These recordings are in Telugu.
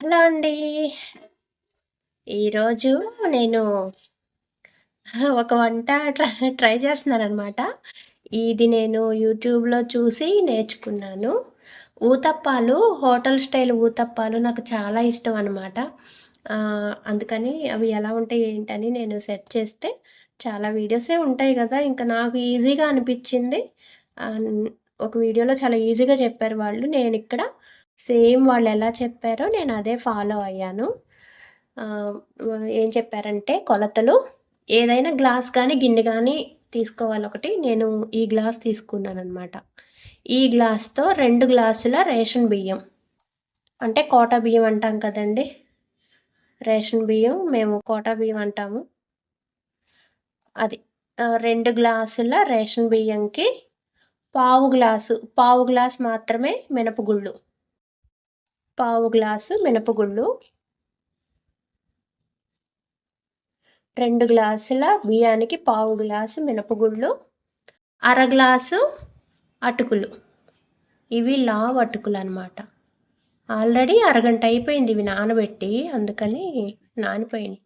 హలో అండి. ఈరోజు నేను ఒక వంట ట్రై ట్రై చేస్తున్నానమాట ఇది నేను యూట్యూబ్‌లో చూసి నేర్చుకున్నాను. ఊతప్పాలు హోటల్ స్టైల్ ఊతప్పాలు నాకు చాలా ఇష్టం అనమాట. అందుకని అవి ఎలా ఉంటాయి ఏంటని నేను సెర్చ్ చేస్తే చాలా వీడియోసే ఉంటాయి కదా ఇంకా నాకు ఈజీగా అనిపించింది ఒక వీడియోలో చాలా ఈజీగా చెప్పారు వాళ్ళు. నేను ఇక్కడ సేమ్ వాళ్ళు ఎలా చెప్పారో నేను అదే ఫాలో అయ్యాను. ఏం చెప్పారంటే కొలతలు ఏదైనా గ్లాస్ కానీ గిన్నె కానీ తీసుకోవాలి ఒకటి. నేను ఈ గ్లాస్ తీసుకున్నాను అనమాట ఈ గ్లాస్‌తో రెండు గ్లాసుల రేషన్ బియ్యం. అంటే కోటా బియ్యం అంటాం కదండీ! రేషన్ బియ్యం మేము కోటా బియ్యం అంటాము. అది. రెండు గ్లాసుల రేషన్ బియ్యంకి పావు గ్లాసు, పావు గ్లాస్ మాత్రమే మినపగుళ్ళు. పావు గ్లాసు మినపగుళ్ళు. రెండు గ్లాసుల బియ్యానికి పావు గ్లాసు మినపగుళ్ళు. అర గ్లాసు అటుకులు. ఇవి లావ్ అటుకులు అనమాట ఆల్రెడీ అరగంట అయిపోయింది ఇవి నానబెట్టి అందుకని నానిపోయినాయి.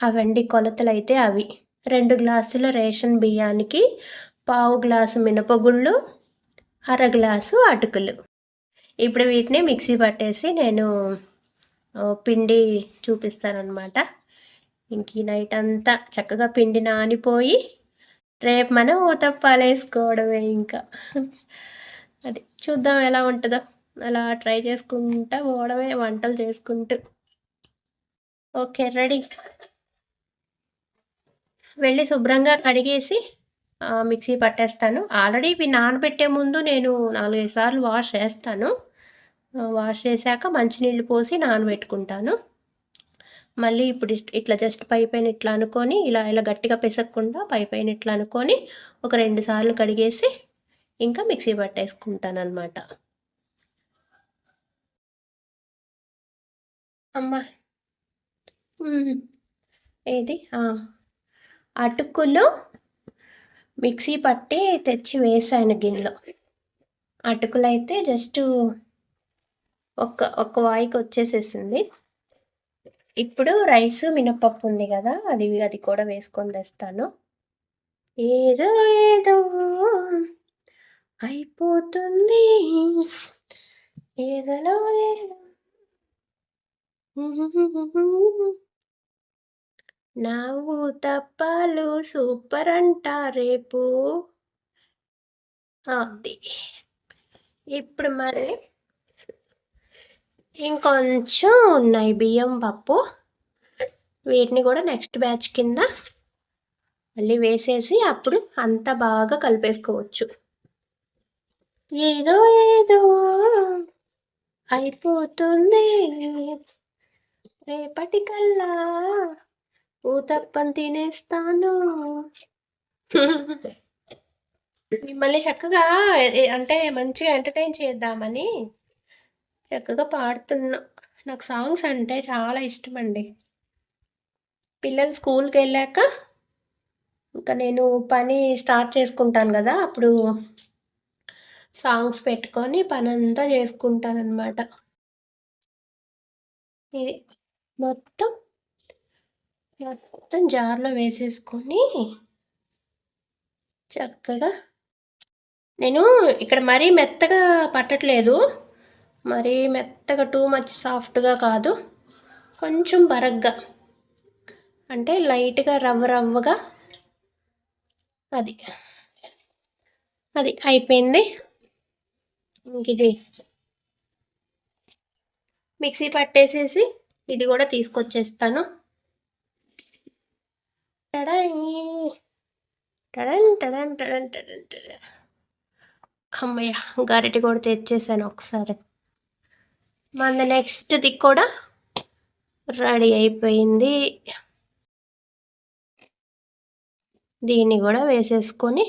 అవండి కొలతలు అయితే అవి. రెండు గ్లాసుల రేషన్ బియ్యానికి పావు గ్లాసు మినపగుళ్ళు అర గ్లాసు అటుకులు. ఇప్పుడు వీటిని మిక్సీ పట్టేసి నేను పిండి చూపిస్తానమాట ఇంక ఈ నైట్ అంతా చక్కగా పిండి నానిపోయి రేపు మనం ఊతప్పాలు వేసుకోవడమే ఇంకా. అది చూద్దాం ఎలా ఉంటుందో. అలా ట్రై చేసుకుంటా పోవడమే వంటలు చేసుకుంటూ. Okay ready. వెళ్ళి శుభ్రంగా కడిగేసి మిక్సీ పట్టేస్తాను. ఆల్రెడీ ఇవి నానబెట్టే ముందు నేను నాలుగైదు సార్లు వాష్ చేస్తాను. వాష్ చేశాక మంచినీళ్ళు పోసి నానబెట్టుకుంటాను. మళ్ళీ ఇప్పుడు ఇట్లా జస్ట్ పై పైన ఇట్లా అనుకొని ఇలా ఇలా గట్టిగా పెసక్కుండా పై పైన ఇట్లా అనుకొని ఒక రెండు సార్లు కడిగేసి ఇంకా మిక్సీ పట్టేసుకుంటాను అనమాట అమ్మా ఏది? అటుకులు మిక్సీ పట్టి తెచ్చి వేసాను గిన్నెలో. అటుకులైతే జస్ట్ ఒక్క ఒక వాయికి వచ్చేసేసింది. ఇప్పుడు రైస్ మినపప్పు ఉంది కదా అది అది కూడా వేసుకొని తెస్తాను. ఏదో ఏదో అయిపోతుంది. ఏదో ఏదో. నవ్వు తప్పాలు సూపర్ అంట రేపు. అది. ఇప్పుడు మరి ఇంకొంచెం ఉన్నాయి బియ్యం పప్పు. వీటిని కూడా నెక్స్ట్ బ్యాచ్ కింద మళ్ళీ వేసేసి అప్పుడు అంత బాగా కలిపేసుకోవచ్చు. ఏదో ఏదో అయిపోతుంది. రేపటికల్లా ఊతప్పని తినేస్తాను మిమ్మల్ని చక్కగా అంటే మంచిగా ఎంటర్టైన్ చేద్దామని చక్కగా పాడుతున్నా. నాకు సాంగ్స్ అంటే చాలా ఇష్టం అండి పిల్లలు స్కూల్కి వెళ్ళాక ఇంకా నేను పని స్టార్ట్ చేసుకుంటాను కదా అప్పుడు సాంగ్స్ పెట్టుకొని పని అంతా చేసుకుంటాను అనమాట ఇది మొత్తం మొత్తం జార్లో వేసేసుకొని చక్కగా నేను ఇక్కడ మరీ మెత్తగా పట్టట్లేదు. మరీ మెత్తగా టూ మచ్ సాఫ్ట్గా కాదు. కొంచెం బరగ్గా. అంటే లైట్గా రవ్వ రవ్వగా. అది. అది అయిపోయింది. ఇంక ఇది మిక్సీ పట్టేసేసి ఇది కూడా తీసుకొచ్చేస్తాను. అమ్మయ్య గరిటె కూడా తెచ్చేసాను ఒకసారి మన నెక్స్ట్ది కూడా రెడీ అయిపోయింది దీన్ని కూడా వేసేసుకొని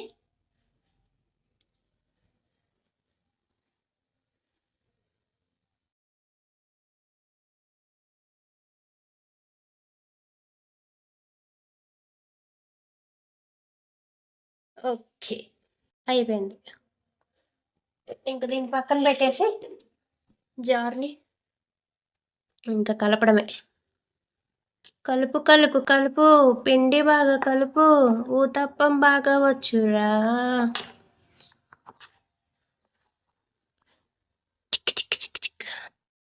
ఓకే. అయిపోయింది. ఇంక దీన్ని పక్కన పెట్టేసి జార్ని ఇంకా కలపడమే. కలుపు కలుపు కలుపు పిండి బాగా కలుపు ఊతప్పం బాగా వచ్చురా.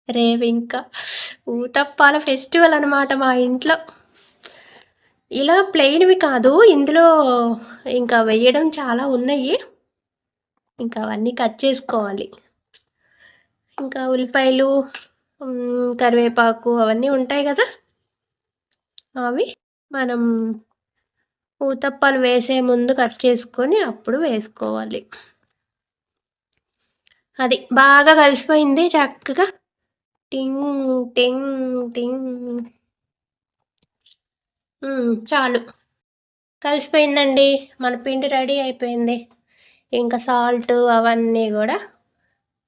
రేవి ఇంకా ఊతప్పాల ఫెస్టివల్ అనమాట మా ఇంట్లో. ఇలా ప్లెయిన్వి కాదు. ఇందులో ఇంకా వేయడం చాలా ఉన్నాయి. ఇంకా అవన్నీ కట్ చేసుకోవాలి. ఇంకా ఉల్లిపాయలు కరివేపాకు అవన్నీ ఉంటాయి కదా? అవి మనం ఊతప్పాలు వేసే ముందు కట్ చేసుకొని అప్పుడు వేసుకోవాలి. అది బాగా కలిసిపోయింది చక్కగా. టింగ్ టింగ్ టింగ్. చాలు. కలిసిపోయిందండి. మన పిండి రెడీ అయిపోయింది. ఇంకా సాల్ట్ అవన్నీ కూడా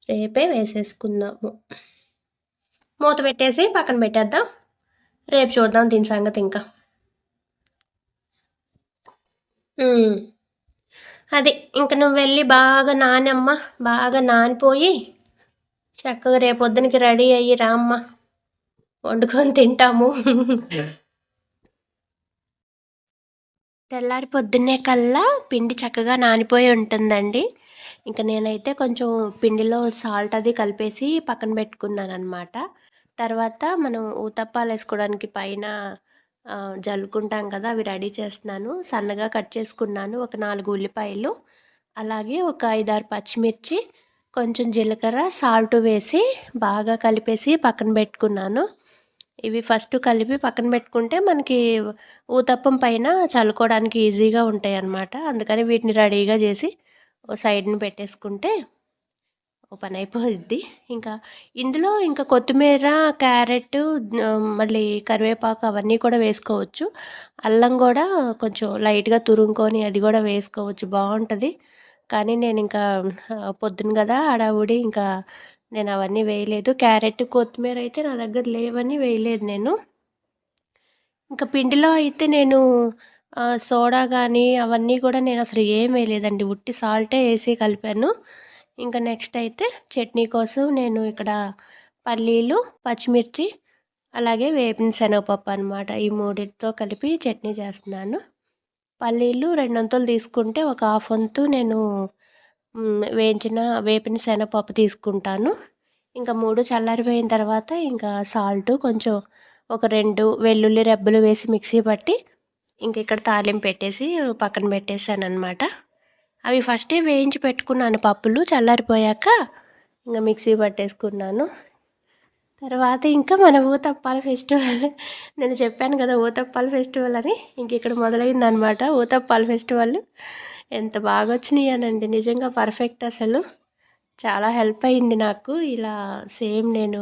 రేపే వేసేసుకుందాము. మూత పెట్టేసి పక్కన పెట్టేద్దాం. రేపు చూద్దాం దీని సంగతి ఇంకా. అది ఇంక నువ్వు వెళ్ళి బాగా నానమ్మ బాగా నానిపోయి చక్కగా రేపొద్దునకి రెడీ అయ్యి రామ్మ. వండుకొని తింటాము. తెల్లారి పొద్దున్నే కల్లా పిండి చక్కగా నానిపోయి ఉంటుందండి. ఇంకా నేనైతే కొంచెం పిండిలో సాల్ట్ అది కలిపేసి పక్కన పెట్టుకున్నాను అనమాట తర్వాత మనం ఊతప్పాలు వేసుకోవడానికి పైన జల్లుకుంటాం కదా అవి రెడీ చేస్తున్నాను. సన్నగా కట్ చేసుకున్నాను ఒక నాలుగు ఉల్లిపాయలు. అలాగే ఒక ఐదారు పచ్చిమిర్చి కొంచెం జీలకర్ర సాల్ట్ వేసి బాగా కలిపేసి పక్కన పెట్టుకున్నాను. ఇవి ఫస్ట్ కలిపి పక్కన పెట్టుకుంటే మనకి ఊతప్పం పైన చల్లుకోవడానికి ఈజీగా ఉంటాయి అన్నమాట అందుకని వీటిని రెడీగా చేసి ఓ సైడ్ని పెట్టేసుకుంటే ఓ పని అయిపోద్ది ఇంకా ఇందులో ఇంకా కొత్తిమీర క్యారెట్ మళ్ళీ కరివేపాకు అవన్నీ కూడా వేసుకోవచ్చు. అల్లం కూడా కొంచెం లైట్గా తురుముకొని అది కూడా వేసుకోవచ్చు. బాగుంటుంది కానీ నేను ఇంకా పొద్దున కదా అడావుడి ఇంకా నేను అవన్నీ వేయలేదు. క్యారెట్ కొత్తిమీర అయితే నా దగ్గర లేవని వేయలేదు నేను. ఇంకా పిండిలో అయితే నేను సోడా కానీ అవన్నీ కూడా నేను అసలు ఏం వేయలేదండి. ఉట్టి సాల్టే వేసి కలిపాను. ఇంకా నెక్స్ట్ అయితే చట్నీ కోసం నేను ఇక్కడ పల్లీలు పచ్చిమిర్చి అలాగే వేపిన శనగపప్పు అనమాట ఈ మూడింటితో కలిపి చట్నీ చేస్తున్నాను. పల్లీలు రెండొంతులు తీసుకుంటే ఒక హాఫ్ వంతు నేను వేయించిన వేపిన శనగపప్పు తీసుకుంటాను. ఇంకా మూడు చల్లారిపోయిన తర్వాత ఇంకా సాల్ట్ కొంచెం ఒక రెండు వెల్లుల్లి రెబ్బలు వేసి మిక్సీ పట్టి ఇంక ఇక్కడ తాలింపు పెట్టేసి పక్కన పెట్టేశాను అనమాట అవి ఫస్టే వేయించి పెట్టుకున్నాను పప్పులు చల్లారిపోయాక ఇంకా మిక్సీ పట్టేసుకున్నాను. తర్వాత ఇంకా మన ఊతప్పాల ఫెస్టివల్ నేను చెప్పాను కదా ఊతప్పాల ఫెస్టివల్ అని ఇంక ఇక్కడ మొదలైందనమాట ఊతప్పాల ఫెస్టివల్. ఎంత బాగా వచ్చినాయనండి నిజంగా పర్ఫెక్ట్ అసలు. చాలా హెల్ప్ అయింది నాకు. ఇలా సేమ్ నేను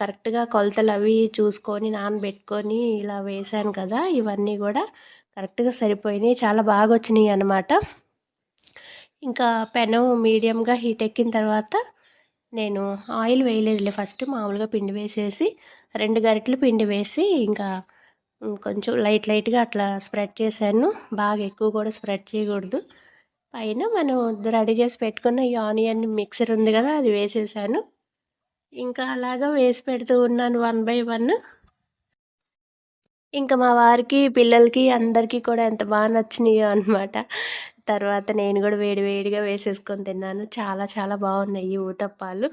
కరెక్ట్గా కొలతలు అవి చూసుకొని నానబెట్టుకొని ఇలా వేసాను కదా ఇవన్నీ కూడా కరెక్ట్గా సరిపోయినాయి. చాలా బాగా వచ్చినాయి అనమాట ఇంకా పెనం మీడియంగా హీట్ ఎక్కిన తర్వాత నేను ఆయిల్ వేయలేదులే. ఫస్ట్ మామూలుగా పిండి వేసేసి రెండు గరిటెలు పిండి వేసి ఇంకా కొంచెం లైట్ లైట్గా అట్లా స్ప్రెడ్ చేశాను. బాగా ఎక్కువ కూడా స్ప్రెడ్ చేయకూడదు. పైన మనం రెడీ చేసి పెట్టుకున్న ఈ ఆనియన్ మిక్సర్ ఉంది కదా అది వేసేసాను. ఇంకా అలాగా వేసి పెడుతూ ఉన్నాను వన్ బై వన్. ఇంకా మా వారికి పిల్లలకి అందరికీ కూడా ఎంత బాగా నచ్చినాయో అనమాట తర్వాత నేను కూడా వేడివేడిగా వేసేసుకొని తిన్నాను. చాలా చాలా బాగున్నాయి ఊతప్పాలు.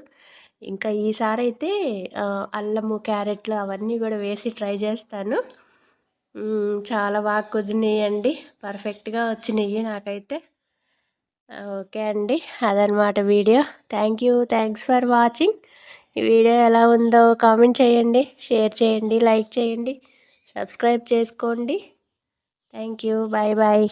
ఇంకా ఈసారి అయితే అల్లము క్యారెట్లు అవన్నీ కూడా వేసి ట్రై చేస్తాను. చాలా బాగా కుదిరినాయండి. పర్ఫెక్ట్గా వచ్చినాయి నాకైతే. ఓకే అండి. అదనమాట video. Thank you thanks for watching ఈ వీడియో ఎలా ఉందో కామెంట్ చేయండి. షేర్ చేయండి. లైక్ చేయండి. సబ్స్క్రైబ్ చేసుకోండి. Thank you bye bye